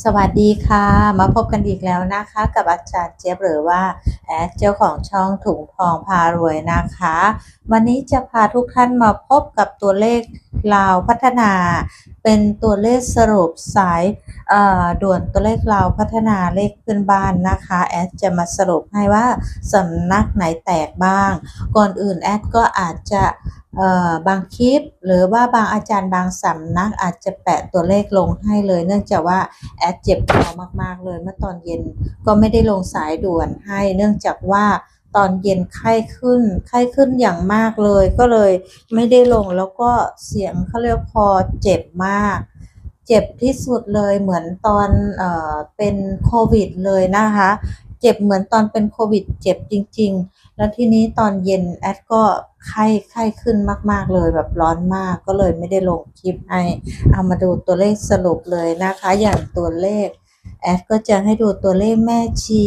สวัสดีค่ะ มาพบกันอีกแล้วนะคะ กับอาจารย์เจี๊ยบหรือว่าแอดเจ้าของช่องถุงทองพารวยนะคะ วันนี้จะพาทุกท่านมาพบกับตัวเลขลาวพัฒนา เป็นตัวเลขสรุปสายด่วนตัวเลขลาวพัฒนาเลขขึ้นบ้านนะคะ แอดจะมาสรุปให้ว่าสำนักไหนแตกบ้าง ก่อนอื่นแอดก็อาจจะ บางคลิปหรือว่าบางอาจารย์บางสำนักอาจจะแปะตัวเลขลงให้เลย เนื่องจากว่าแอดเจ็บคอมากๆเลยเมื่อตอนเย็นก็ไม่ได้ลงสายด่วนให้ เนื่องจากว่าตอนเย็นไข้ขึ้น ไข้ขึ้นอย่างมากเลย ก็เลยไม่ได้ลงแล้วก็เสียงเขาเรียกคอเจ็บมาก เจ็บที่สุดเลยเหมือนตอนเออเป็นโควิดเลยนะคะ เจ็บเหมือนตอนเป็นโควิด เจ็บจริง ๆ แล้วทีนี้ตอนเย็นแอดก็ไข้ไข้ขึ้นมาก ๆ เลยแบบร้อนมากก็เลยไม่ได้ลงคลิปให้เอามาดูตัวเลขสรุปเลยนะคะ อย่างตัวเลขแอดก็จะให้ดูตัวเลขแม่ชี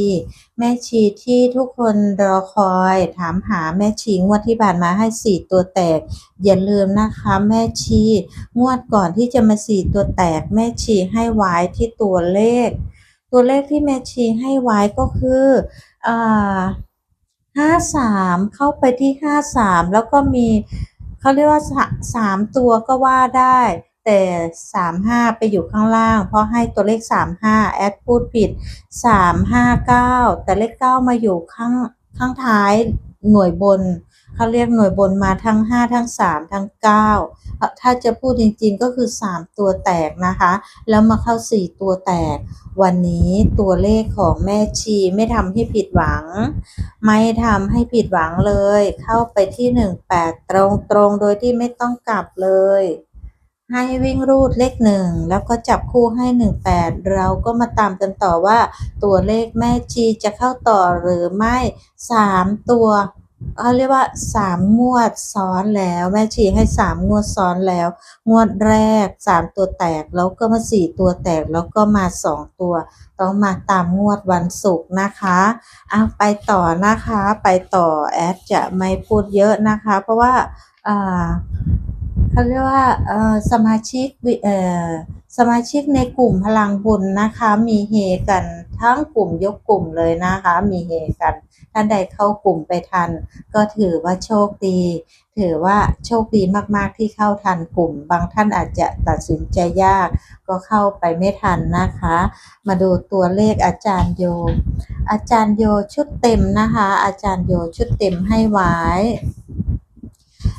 แม่ชีที่ทุกคนรอคอยถามหาแม่ชีงวดที่ผ่านมาให้สี่ตัวแตก อย่าลืมนะคะแม่ชี งวดก่อนที่จะมาสี่ตัวแตก แม่ชีให้ไว้ที่ตัวเลข ตัวเลขที่แม่ชีให้ไว้ก็คืออ่าห้าสามเข้าไปที่ห้าสามแล้วก็มีเขาเรียกว่าสามตัวก็ว่าได้ แต่สามห้าไปอยู่ข้างล่าง เพราะให้ตัวเลขสามห้าแอดพูดผิดสามห้าเก้าแต่เลขเก้ามาอยู่ข้างข้างท้ายหน่วยบน เขาเรียกหน่วยบนมาทั้งห้าทั้งสามทั้งเก้าถ้าจะพูดจริงๆก็คือสามตัวแตกนะคะ แล้วมาเข้าสี่ตัวแตก วันนี้ตัวเลขของแม่ชีไม่ทำให้ผิดหวัง ไม่ทำให้ผิดหวังเลย เข้าไปที่หนึ่งแปดตรงตรงโดยที่ไม่ต้องกลับเลยให้วิ่งรูดเลขหนึ่งแล้วก็จับคู่ให้หนึ่งแปดเราก็มาตามกันต่อว่า ตัวเลขแม่ชีจะเข้าต่อหรือไม่สามตัว เขาเรียกว่าสามงวดซ้อนแล้ว แม่ชีให้สามงวดซ้อนแล้ว งวดแรกสามตัวแตกแล้วก็มาสี่ตัวแตกแล้วก็มาสองตัว ต้องมาตามงวดวันศุกร์นะคะเอาไปต่อนะคะไปต่อแอดจะไม่พูดเยอะนะคะ เพราะว่าอ่าเขาเรียกว่าสมาชิกเอ่อ สมาชิกในกลุ่มพลังบุญนะคะ มีเฮกันทั้งกลุ่มยกกลุ่มเลยนะคะ มีเฮกันท่านใดเข้ากลุ่มไปทัน ก็ถือว่าโชคดี ถือว่าโชคดีมากๆที่เข้าทันกลุ่ม บางท่านอาจจะตัดสินใจยาก ก็เข้าไปไม่ทันนะคะ มาดูตัวเลขอาจารย์โย อาจารย์โยชุดเต็มนะคะ อาจารย์โยชุดเต็มให้ไว้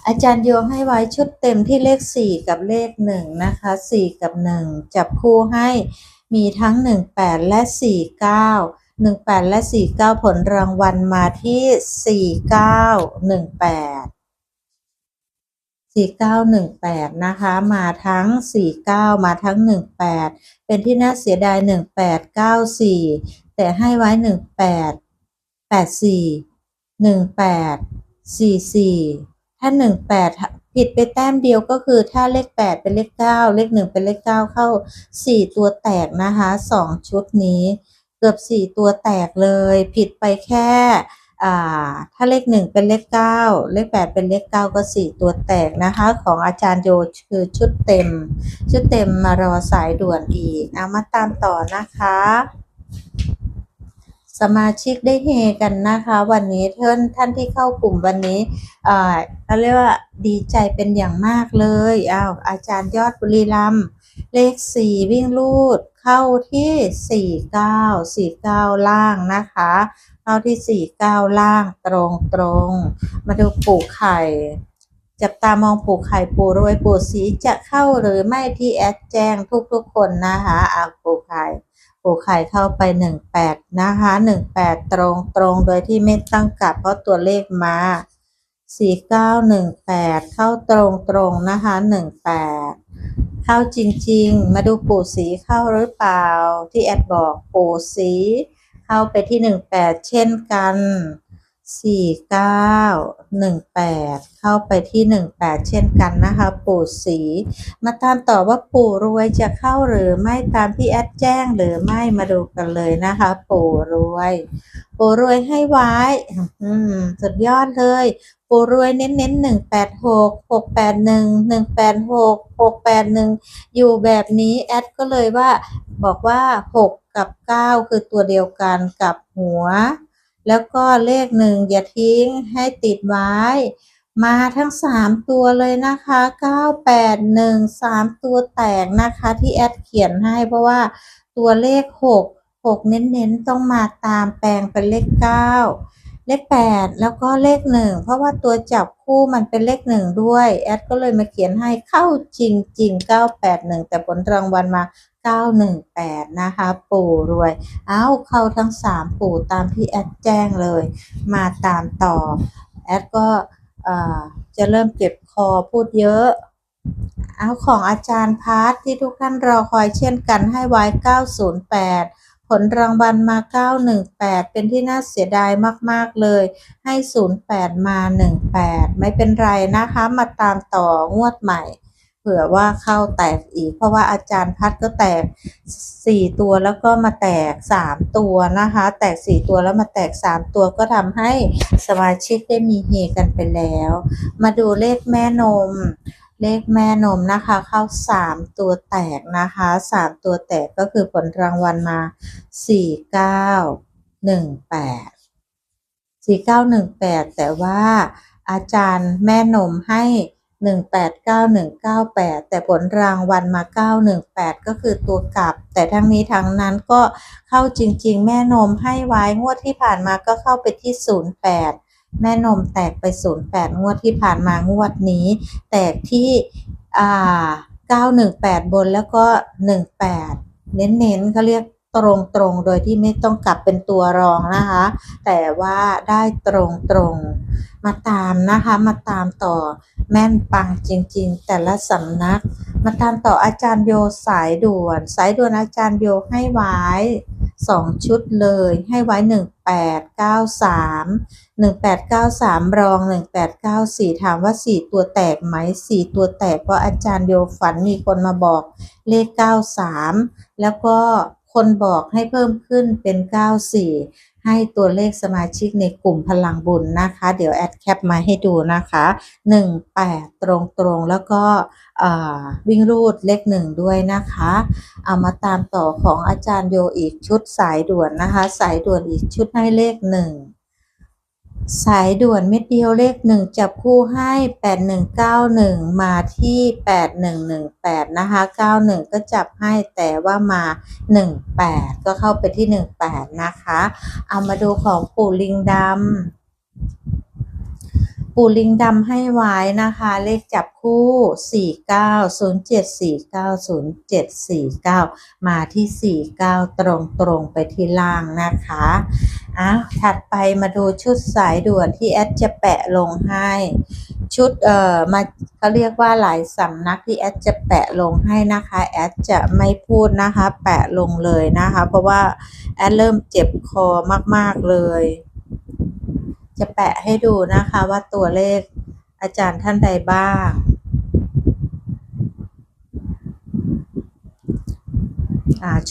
อาจารย์โยให้ไว้ชุดเต็มที่เลขสี่กับเลขหนึ่งนะคะสี่กับหนึ่งจับคู่ให้มีทั้งหนึ่งแปดและสี่เก้าหนึ่งแปดและสี่เก้าผลรางวัลมาที่สี่เก้าหนึ่งแปดสี่เก้าหนึ่งแปดนะคะ มาทั้งสี่เก้ามาทั้งหนึ่งแปดเป็นที่น่าเสียดายหนึ่งแปดเก้าสี่แต่ให้ไว้หนึ่งแปดแปดสี่หนึ่งแปดสี่สี่ ถ้าหนึ่งแปดผิดไปแต้มเดียวก็คือถ้าเลขแปดเป็นเลขเก้าเลขหนึ่งเป็นเลขเก้าเข้าสี่ตัวแตกนะคะสองชุดนี้ เกือบสี่ตัวแตกเลย ผิดไปแค่ถ้าเลขหนึ่งเป็นเลขเก้าเลขแปดเป็นเลขเก้าก็สี่ตัวแตกนะคะ ของอาจารย์โยคือชุดเต็ม ชุดเต็มมารอสายด่วนอีก เอามาตามต่อนะคะ สมาชิกได้เฮกันนะคะ วันนี้ท่านท่านที่เข้ากลุ่มวันนี้เอ่าเขาเรียกว่าดีใจเป็นอย่างมากเลยอ้าวอาจารย์ยอดบุรีรัมเลขสี่วิ่งลูดเข้าที่49 49ล่างนะคะเข้าที่49ล่างตรงตรงมาดูปูไข่จับตามองปูไข่ปูรวยปูสีจะเข้าหรือไม่ที่แอดแจ้งทุกๆคนนะคะอะปูไข่ ปูไข่เข้าไป 18 นะคะ 18 ตรงตรงโดยที่ไม่ตั้งกลับเพราะตัวเลขมา 4918 เข้าตรงตรงนะคะ 18 เข้าจริง ๆ มาดูปู่สีเข้าหรือเปล่าที่แอดบอกปู่สีเข้าไปที่ 18 เช่นกัน สี่เก้าหนึ่งแปดเข้าไปที่หนึ่งแปดเช่นกันนะคะ ปู่สี มาตามต่อว่าปู่รวยจะเข้าหรือไม่ตามที่แอดแจ้งหรือไม่มาดูกันเลยนะคะ ปู่รวย ปู่รวยให้ไว้อืมสุดยอดเลยปู่รวยเน้นเน้นหนึ่งแปดหกหกแปดหนึ่งหนึ่งแปดหกหกแปดหนึ่งอยู่แบบนี้แอดก็เลยว่า บอกว่าหกกับเก้าคือตัวเดียวกันกับหัว แล้วก็เลขหนึ่งอย่าทิ้งให้ติดไว้ มาทั้งสามตัวเลยนะคะเก้าแปดหนึ่งสามตัวแตกนะคะที่แอดเขียนให้เพราะว่าตัวเลขหกหกเน้นๆ ต้องมาตามแปลงเป็นเลขเก้าเลขแปดแล้วก็เลขหนึ่งเพราะว่าตัวจับคู่มันเป็นเลขหนึ่งด้วย แอดก็เลยมาเขียนให้เข้าจริงๆเก้าแปดหนึ่งแต่ผลรางวัลมา 918 นะคะ ปู่รวย เอ้าเข้าทั้ง 3 ปู่ตามที่แอดแจ้งเลย มาตามต่อ แอดก็จะเริ่มเก็บคอพูดเยอะเอาของอาจารย์พาร์ทที่ทุกท่านรอคอยเช่นกันให้ไว้ 908 ผลรางวัลมา 918 เป็นที่น่าเสียดายมาก ๆ เลย ให้ 08 มา 18 ไม่เป็นไรนะคะ มาตามต่องวดใหม่ ผื่อว่าเข้าแตกอีก เพราะว่าอาจารย์พัดก็แตก 4 ตัวแล้วก็มาแตก 3 ตัวนะคะ แตก 4 ตัวแล้วมาแตก 3 ตัวก็ทำให้สมาชิกได้มีเฮกันไปแล้ว มาดูเลขแม่นม เลขแม่นมนะคะ เข้า 3 ตัวแตกนะคะ 3 ตัวแตกก็คือผลรางวัลมา 4 9 1 8 4 9 1 8 แต่ว่าอาจารย์แม่นมให้ 189198 แต่ผลรางวัลมา 918 ก็คือตัวกลับ แต่ทั้งนี้ทั้งนั้นก็เข้าจริง ๆ แม่นมให้ไว้งวดที่ผ่านมาก็เข้าไปที่ 08 แม่นมแตกไป 08 งวดที่ผ่านมางวดนี้ แตกที่อ่า918 บนแล้วก็ 18 เน้นๆเขาเรียก ตรงตรงโดยที่ไม่ต้องกลับเป็นตัวรองนะคะ แต่ว่าได้ตรงตรงมาตามนะคะมาตามต่อแม่นปังจริง ๆ แต่ละสำนัก มาตามต่ออาจารย์โยสายด่วน สายด่วนอาจารย์โยให้ไว้สองชุดเลยให้ไว้หนึ่งแปดเก้าสามหนึ่งแปดเก้าสามรองหนึ่งแปดเก้าสี่ถามว่าสี่ตัวแตกไหมสี่ตัวแตกเพราะอาจารย์โยฝันมีคนมาบอกเลขเก้าสามแล้วก็ คนบอกให้เพิ่มขึ้นเป็น 94 ให้ตัวเลขสมาชิกในกลุ่มพลังบุญนะคะ เดี๋ยวแอดแคปมาให้ดูนะคะ 18 ตรงตรงแล้วก็วิ่งรูดเลขหนึ่งด้วยนะคะ เอามาตามต่อของอาจารย์โยอีกชุดสายด่วนนะคะ สายด่วนอีกชุดให้เลขหนึ่ง สายด่วนเม็ดเดียวเลขหนึ่งจับคู่ให้ 8191 มาที่ 8118 นะคะ 91 ก็จับให้แต่ว่ามา 18 ก็เข้าไปที่ 18 นะคะ เอามาดูของปู่ลิงดำ ปู่ลิงดำให้ไว้นะคะ เลขจับคู่ 4907490749 มาที่ 49 ตรงตรงไปที่ล่างนะคะอะถัดไปมาดูชุดสายด่วนที่แอดจะแปะลงให้ ชุดเอ่อมาเขาเรียกว่าหลายสำนักที่แอดจะแปะลงให้นะคะ แอดจะไม่พูดนะคะ แปะลงเลยนะคะ เพราะว่าแอดเริ่มเจ็บคอมาก ๆ เลย จะแปะให้ดูนะคะว่าตัวเลขอาจารย์ท่านใดบ้าง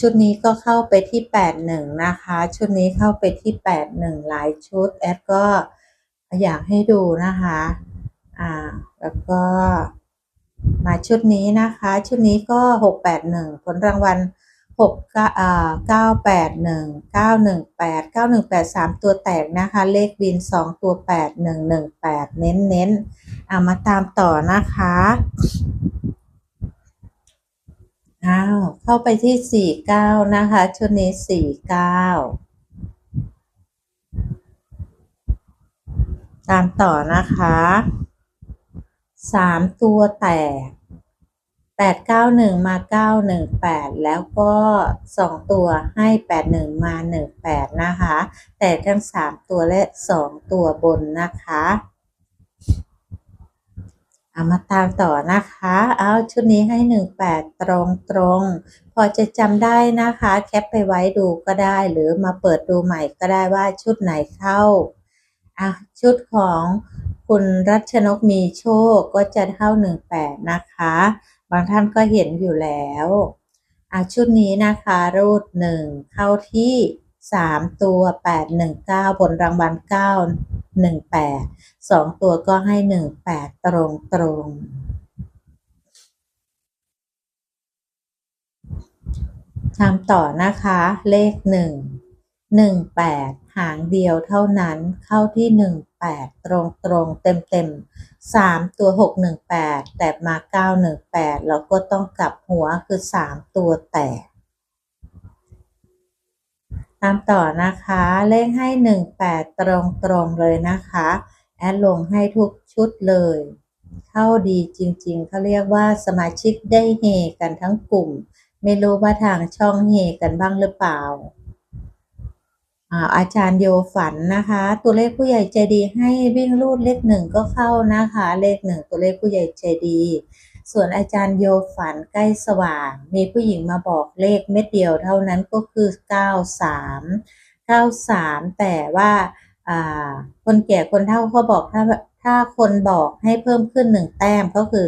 ชุดนี้ก็เข้าไปที่ 81 นะคะ ชุดนี้เข้าไปที่ 81 หลายชุด แอดก็อยากให้ดูนะคะ อ่า แล้วก็มาชุดนี้นะคะ ชุดนี้ก็ 681 ผลรางวัล หกเก้าแปดหนึ่งเก้าหนึ่งแปดเก้าหนึ่งแปดสามตัวแตกนะคะ เลขบินสองตัวแปดหนึ่งหนึ่งแปดเน้นเน้นเอามาตามต่อนะคะอ้าวเข้าไปที่สี่เก้านะคะชุดนี้สี่เก้าตามต่อนะคะสามตัวแตก แปดเก้าหนึ่งมาเก้าหนึ่งแปดแล้วก็สองตัวให้แปดหนึ่งมาหนึ่งแปดนะคะ แต่ทั้งสามตัวและสองตัวบนนะคะเอามาตามต่อนะคะ เอาชุดนี้ให้หนึ่งแปดตรงตรงพอจะจำได้นะคะ แคปไปไว้ดูก็ได้หรือมาเปิดดูใหม่ก็ได้ว่าชุดไหนเข้าอะชุดของคุณรัชนกมีโชคก็จะเข้าหนึ่งแปดนะคะ บางท่านก็เห็นอยู่แล้วอะชุดนี้นะคะรูดหนึ่งเข้าที่สามตัวแปดหนึ่งเก้าผลรางวัลเก้าหนึ่งแปดสองตัวก็ให้หนึ่งแปดตรงตรงทำต่อนะคะเลขหนึ่งหนึ่งแปด หางเดียวเท่านั้นเข้าที่หนึ่งแปดตรงตรงเต็มเต็มสามตัวหกหนึ่งแปดแต่มาเก้าหนึ่งแปดแล้วก็ต้องกลับหัวคือสามตัวแตกตามต่อนะคะ เลขให้หนึ่งแปดตรงตรงเลยนะคะ แอดลงให้ทุกชุดเลย เข้าดีจริงๆ เขาเรียกว่าสมาชิกได้เฮกันทั้งกลุ่ม ไม่รู้ว่าทางช่องเฮกันบ้างหรือเปล่า อาจารย์โยฝันนะคะ ตัวเลขผู้ใหญ่ใจดีให้วิ่งรูดเลขหนึ่งก็เข้านะคะ เลขหนึ่งตัวเลขผู้ใหญ่ใจดี ส่วนอาจารย์โยฝันใกล้สว่าง มีผู้หญิงมาบอกเลขเม็ดเดียวเท่านั้นก็คือ 93 93 แต่ว่าคนแก่คนเฒ่าเขาบอกถ้าถ้าคนบอกให้เพิ่มขึ้นหนึ่งแต้มก็คือ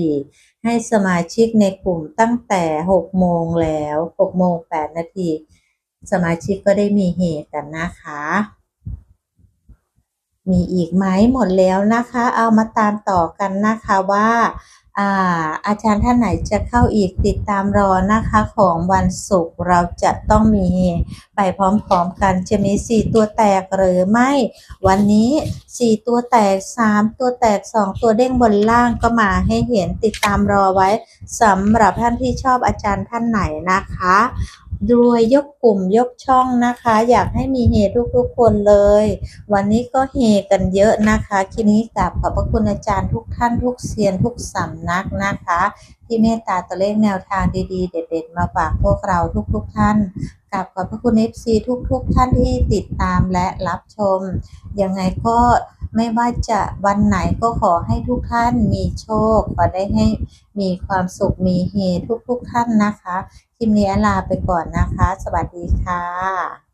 94 ให้สมาชิกในกลุ่มตั้งแต่ 6 โมงแล้ว 6 โมง 8 นาที สมาชิกก็ได้มีเหตุกันนะคะ มีอีกไหมหมดแล้วนะคะ เอามาตามต่อกันนะคะว่าอาอาจารย์ท่านไหนจะเข้าอีกติดตามรอนะคะของวันศุกร์เราจะต้องมีไปพร้อมๆกันจะมี 4 ตัวแตกหรือไม่ วันนี้ 4 ตัวแตก 3 ตัวแตก 2 ตัวเด้งบนล่างก็มาให้เห็นติดตามรอไว้สำหรับท่านที่ชอบอาจารย์ท่านไหนนะคะ รวยยกกลุ่มยกช่องนะคะ อยากให้มีเฮทุกๆคนเลย วันนี้ก็เฮกันเยอะนะคะทีนี้กลับขอบพระคุณอาจารย์ทุกท่านทุกเซียนทุกสำนักนะคะ ที่เมตตาตัวเลขแนวทางดีๆ เด็ด ๆ มาฝากพวกเราทุกๆท่านกับขอบพระคุณเอฟซีทุกๆท่านที่ติดตามและรับชมยังไงก็ ไม่ว่าจะวันไหนก็ขอให้ทุกท่านมีโชค ขอได้ให้มีความสุขมีเฮทุกๆท่านนะคะ คลิปนี้ลาไปก่อนนะคะ สวัสดีค่ะ